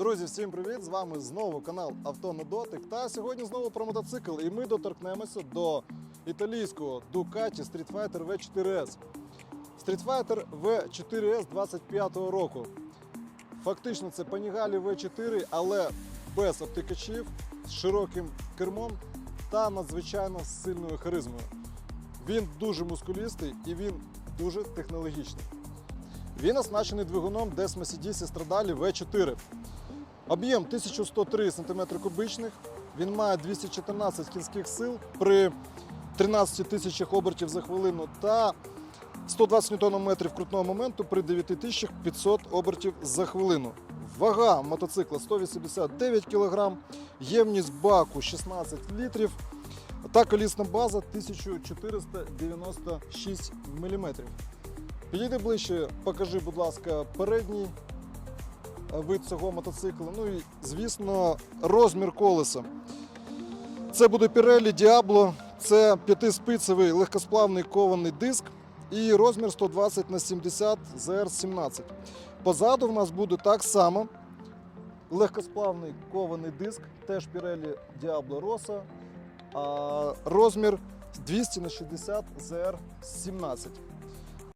Друзі, всім привіт! З вами знову канал Авто. Та сьогодні знову про мотоцикл. І ми доторкнемося до італійського Ducati Street Fighter V4S. Street Fighter V4S 25-го року. Фактично це Panigale V4, але без обтикачів, з широким кермом та надзвичайно сильною харизмою. Він дуже мускулістий і він дуже технологічний. Він оснащений двигуном Des Mercedes Stradale V4. Об'єм 1103 см кубичних. Він має 214 кінських сил при 13 тисячах обертів за хвилину та 120 Нм крутного моменту при 9500 обертів за хвилину. Вага мотоцикла 189 кг, ємність баку 16 літрів та колісна база 1496 мм. Підійди ближче, покажи, будь ласка, передній вид цього мотоцикла. Ну і, звісно, розмір колеса. Це буде Pirelli Diablo, це п'ятиспицевий легкосплавний кований диск і розмір 120 на 70 ZR17. Позаду в нас буде так само легкосплавний кований диск, теж Pirelli Diablo Rossa, а розмір 200 на 60 ZR17.